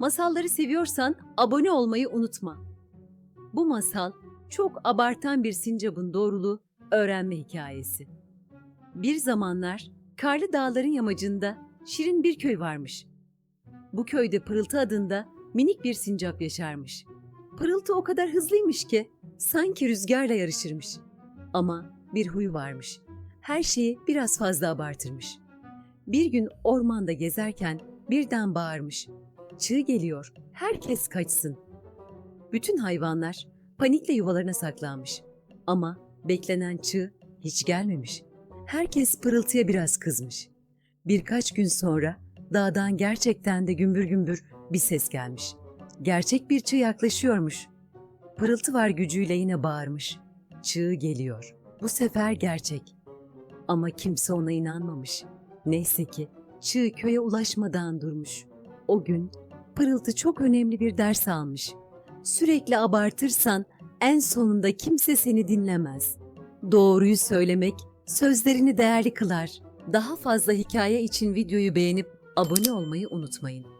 Masalları seviyorsan abone olmayı unutma. Bu masal çok abartan bir sincapın doğruluğu öğrenme hikayesi. Bir zamanlar karlı dağların yamacında şirin bir köy varmış. Bu köyde Pırıltı adında minik bir sincap yaşarmış. Pırıltı o kadar hızlıymış ki sanki rüzgarla yarışırmış. Ama bir huy varmış. Her şeyi biraz fazla abartırmış. Bir gün ormanda gezerken birden bağırmış. Çığ geliyor, herkes kaçsın. Bütün hayvanlar panikle yuvalarına saklanmış. Ama beklenen çığ hiç gelmemiş. Herkes pırıltıya biraz kızmış. Birkaç gün sonra dağdan gerçekten de gümbür gümbür bir ses gelmiş. Gerçek bir çığ yaklaşıyormuş. Pırıltı var gücüyle yine bağırmış. Çığ geliyor. Bu sefer gerçek. Ama kimse ona inanmamış. Neyse ki çığ köye ulaşmadan durmuş. O gün Pırıltı çok önemli bir ders almış. Sürekli abartırsan en sonunda kimse seni dinlemez. Doğruyu söylemek sözlerini değerli kılar. Daha fazla hikaye için videoyu beğenip abone olmayı unutmayın.